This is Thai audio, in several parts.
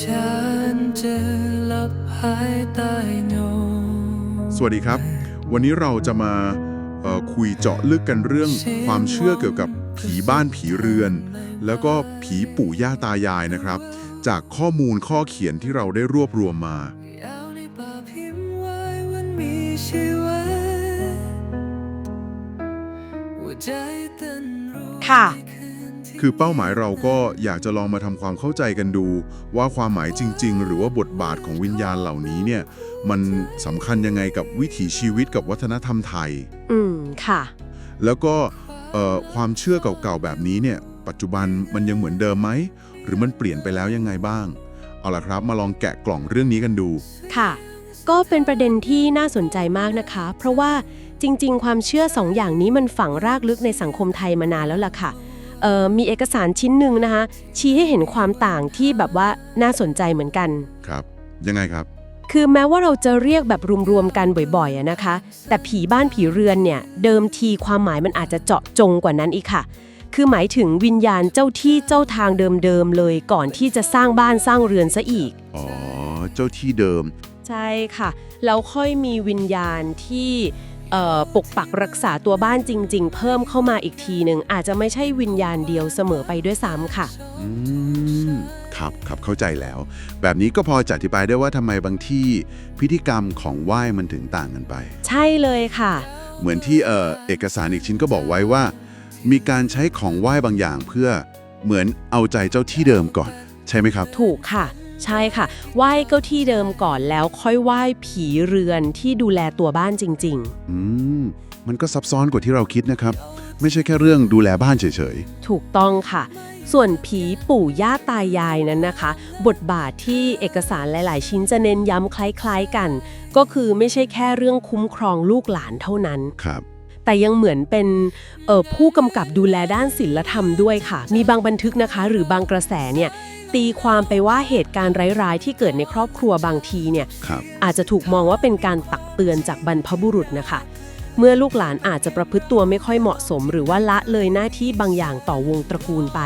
ฉันจะหลับหายใต้เงาสวัสดีครับ วันนี้เราจะมาเอ่อคุยเจาะลึกกันเรื่องความเชื่อเกี่ยวกับผีบ้านผีเรือน แล้วก็ผีปู่ย่าตายายนะครับ จากข้อมูลข้อเขียนที่เราได้รวบรวมมายาวในป่าพิมพ์ไว้วันมีชีวิตหัวใจเต้นรัว ค่ะ คือเป้าหมายเราก็อยากจะลองมาทำความเข้าใจกันดู ว่าความหมายจริง ๆ หรือว่าบทบาทของวิญญาณเหล่านี้เนี่ยมันสำคัญยังไงกับวิถีชีวิตกับวัฒนธรรมไทย อืมค่ะ แล้วก็เอ่อความเชื่อเก่าๆแบบนี้เนี่ยปัจจุบันมันยังเหมือนเดิมไหม หรือมันเปลี่ยนไปแล้วยังไงบ้าง เอาล่ะครับมาลองแกะกล่องเรื่องนี้กันดู ค่ะ ก็เป็นประเด็นที่น่าสนใจมากนะคะ เพราะว่าจริง ๆ ความเชื่อสองอย่างนี้มันฝังรากลึกในสังคมไทยมานานแล้วล่ะค่ะเอ่อ มีเอกสารชิ้นหนึ่งนะคะ ชี้ให้เห็นความต่างที่แบบว่าน่าสนใจเหมือนกัน ครับ ยังไงครับ คือแม้ว่าเราจะเรียกแบบรวมๆกันบ่อยๆอะนะคะ แต่ผีบ้านผีเรือนเนี่ย เดิมทีความหมายมันอาจจะเจาะจงกว่านั้นอีกค่ะ คือหมายถึงวิญญาณเจ้าที่เจ้าทางเดิมๆเลย ก่อนที่จะสร้างบ้านสร้างเรือนซะอีก อ๋อ เจ้าที่เดิม ใช่ค่ะ แล้วค่อยมีวิญญาณที่เอ่อ ปกปักรักษาตัวบ้านจริง ๆ เพิ่มเข้ามาอีกทีหนึ่งอาจจะไม่ใช่วิญญาณเดียวเสมอไปด้วยซ้ำค่ะ อืมครับครับเข้าใจแล้ว แบบนี้ก็พอจะอธิบายได้ว่าทำไมบางที่พิธีกรรมของไหว้มันถึงต่างกันไป ใช่เลยค่ะ เหมือนที่เอ่อเอกสารอีกชิ้นก็บอกไว้ว่า มีการใช้ของไหว้บางอย่างเพื่อเหมือนเอาใจเจ้าที่เดิมก่อน ใช่ไหมครับ ถูกค่ะ ใช่ค่ะไหว้เก้าที่เดิมก่อนแล้วค่อยไหว้ผีเรือนที่ดูแลตัวบ้านจริง อืม มันก็ซับซ้อนกว่าที่เราคิดนะครับ ไม่ใช่แค่เรื่องดูแลบ้านเฉยๆ ถูกต้องค่ะ ส่วนผีปู่ย่าตายายนั้นนะคะ บทบาทที่เอกสารหลาย ๆ ชิ้นจะเน้นย้ำคล้าย ๆ กัน ก็คือไม่ใช่แค่เรื่องคุ้มครองลูกหลานเท่านั้นๆครับ แต่ยังเหมือนเป็นเอ่อผู้กำกับดูแลด้านศิลธรรมด้วยค่ะ มีบางบันทึกนะคะ หรือบางกระแสเนี่ย ตีความไปว่าเหตุการณ์ร้ายๆ ที่เกิดในครอบครัวบางทีเนี่ยครับอาจจะถูกมองว่าเป็นการตักเตือนจากบรรพบุรุษนะคะ เมื่อลูกหลานอาจจะประพฤติตัวไม่ค่อยเหมาะสม หรือว่าละเลยหน้าที่บางอย่างต่อวงตระกูลไป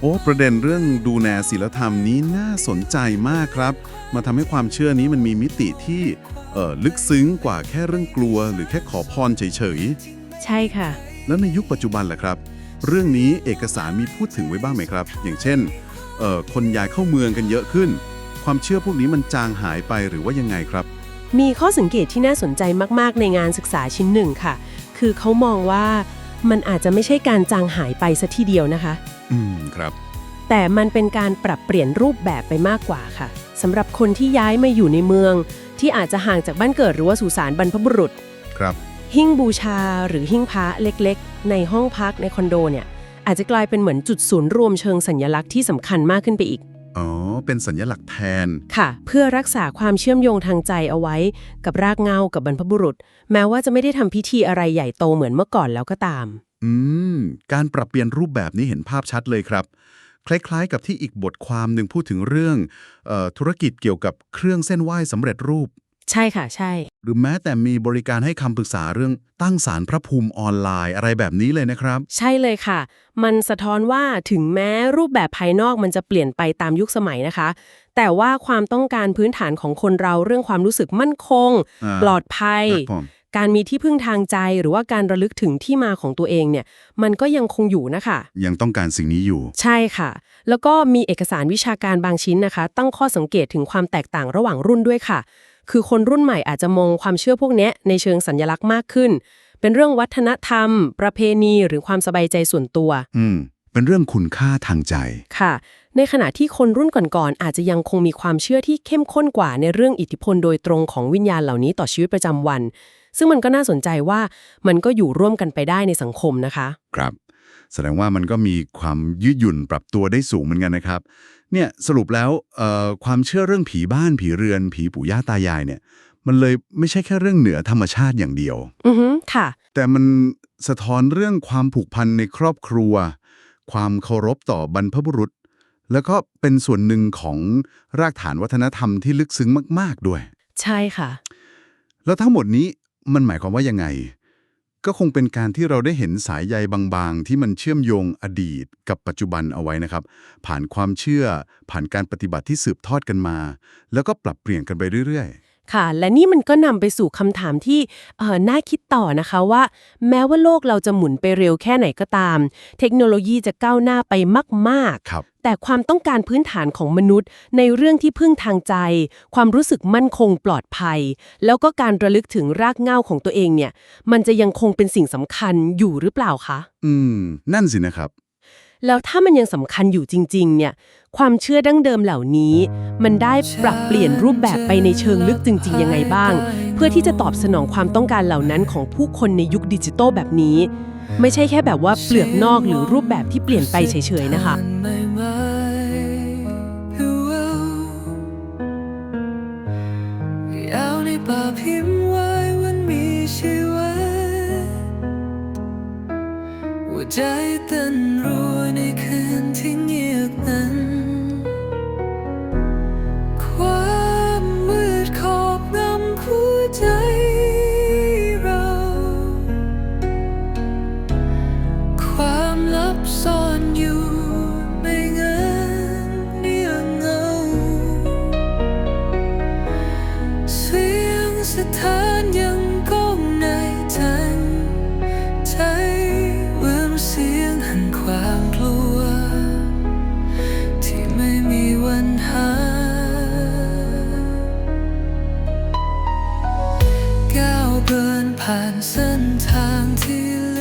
โอ้ประเด็นเรื่องดูแลศิลธรรมนี้น่าสนใจมากครับ มาทำให้ความเชื่อนี้มันมีมิติที่เอ่อลึกซึ้งกว่าแค่เรื่องกลัว หรือแค่ขอพรเฉยใช่ค่ะๆแล้วในยุคปัจจุบันล่ะครับ เรื่องนี้เอกสารมีพูดถึงไว้บ้างไหมครับ อย่างเช่นเอ่อคนย้ายเข้าเมืองกันเยอะขึ้น ความเชื่อพวกนี้มันจางหายไปหรือว่ายังไงครับ มีข้อสังเกตที่น่าสนใจมาก ๆ ในงานศึกษาชิ้นหนึ่งค่ะ คือเขามองว่ามันอาจจะไม่ใช่การจางหายไปซะทีเดียวนะคะ อืมครับ แต่มันเป็นการปรับเปลี่ยนรูปแบบไปมากกว่าค่ะสำหรับคนที่ย้ายมาอยู่ในเมือง ที่อาจจะห่างจากบ้านเกิดหรือว่าสุสานบรรพบุรุษ ครับ หิ้งบูชาหรือหิ้งพระเล็กๆ ในห้องพักในคอนโดเนี่ย อาจจะกลายเป็นเหมือนจุดศูนย์รวมเชิงสัญลักษณ์ที่สำคัญมากขึ้นไปอีก อ๋อ เป็นสัญลักษณ์แทน ค่ะ เพื่อรักษาความเชื่อมโยงทางใจเอาไว้ กับรากเหง้ากับบรรพบุรุษ แม้ว่าจะไม่ได้ทำพิธีอะไรใหญ่โตเหมือนเมื่อก่อนแล้วก็ตาม อืม การปรับเปลี่ยนรูปแบบนี้เห็นภาพชัดเลยครับ คล้ายๆ กับที่อีกบทความหนึ่งพูดถึงเรื่องเออธุรกิจเกี่ยวกับเครื่องเส้นไหว้สำเร็จรูป ใช่ค่ะ ใช่ หรือแม้แต่มีบริการให้คำปรึกษาเรื่องตั้งศาลพระภูมิออนไลน์อะไรแบบนี้เลยนะครับ ใช่เลยค่ะ มันสะท้อนว่าถึงแม้รูปแบบภายนอกมันจะเปลี่ยนไปตามยุคสมัยนะคะ แต่ว่าความต้องการพื้นฐานของคนเราเรื่องความรู้สึกมั่นคง อ่า ปลอดภัย ครับผม การมีที่พึ่งทางใจหรือว่าการระลึกถึงที่มาของตัวเองเนี่ย มันก็ยังคงอยู่นะคะ ยังต้องการสิ่งนี้อยู่ ใช่ค่ะ แล้วก็มีเอกสารวิชาการบางชิ้นนะคะ ตั้งข้อสังเกตถึงความแตกต่างระหว่างรุ่นด้วยค่ะ คือคนรุ่นใหม่อาจจะมองความเชื่อพวกเนี้ยในเชิงสัญลักษณ์มากขึ้น เป็นเรื่องวัฒนธรรม ประเพณีหรือความสบายใจส่วนตัว อืม เป็นเรื่องคุณค่าทางใจ ค่ะ ในขณะที่คนรุ่นก่อนๆอาจจะยังคงมีความเชื่อที่เข้มข้นกว่าในเรื่องอิทธิพลโดยตรงของวิญญาณเหล่านี้ต่อชีวิตประจำวัน ซึ่งมันก็น่าสนใจว่ามันก็อยู่ร่วมกันไปได้ในสังคมนะคะ ครับ แสดงว่ามันก็มีความยืดหยุ่นปรับตัวได้สูงเหมือนกันนะครับ เนี่ยสรุปแล้วเอ่อความเชื่อเรื่องผีบ้านผีเรือน ผีปู่ย่าตายายเนี่ย มันเลยไม่ใช่แค่เรื่องเหนือธรรมชาติอย่างเดียว อือฮึค่ะ แต่มันสะท้อนเรื่องความผูกพันในครอบครัว ความเคารพต่อบรรพบุรุษ แล้วก็เป็นส่วนหนึ่งของรากฐานวัฒนธรรมที่ลึกซึ้งมาก ๆด้วย ใช่ค่ะ แล้วทั้งหมดนี้มันหมายความว่ายังไง ก็คงเป็นการที่เราได้เห็นสายใยบางๆ ที่มันเชื่อมโยงอดีตกับปัจจุบันเอาไว้นะครับ ผ่านความเชื่อ ผ่านการปฏิบัติที่สืบทอดกันมา แล้วก็ปรับเปลี่ยนกันไปเรื่อยค่ะและนี่มันก็นำไปสู่คำถามที่เอ่อน่าคิดต่อนะคะว่า แม้ว่าโลกเราจะหมุนไปเร็วแค่ไหนก็ตาม เทคโนโลยีจะก้าวหน้าไปมากๆครับๆ แต่ความต้องการพื้นฐานของมนุษย์ ในเรื่องที่พึ่งทางใจ ความรู้สึกมั่นคงปลอดภัย แล้วก็การระลึกถึงรากเหง้าของตัวเองเนี่ย มันจะยังคงเป็นสิ่งสำคัญอยู่หรือเปล่าคะ อืม นั่นสินะครับ แล้วถ้ามันยังสำคัญอยู่จริง ๆ เนี่ย ความเชื่อดั้งเดิมเหล่านี้ มันได้ปรับเปลี่ยนรูปแบบไปในเชิงลึกจริง ๆ ยังไงบ้าง เพื่อที่จะตอบสนองความต้องการเหล่านั้นของผู้คนในยุคดิจิตอลแบบนี้ ไม่ใช่แค่แบบว่าเปลือกนอกหรือรูปแบบที่เปลี่ยนไปเฉยๆนะคะ ซ่อนอยู่ไม่เงินเนียงเงา เสียงสะท้านยังก้องในทันใจเหมือนเสียงแห่งความกลัว ที่ไม่มีวันหายก้าวเดินผ่านเส้นทางที่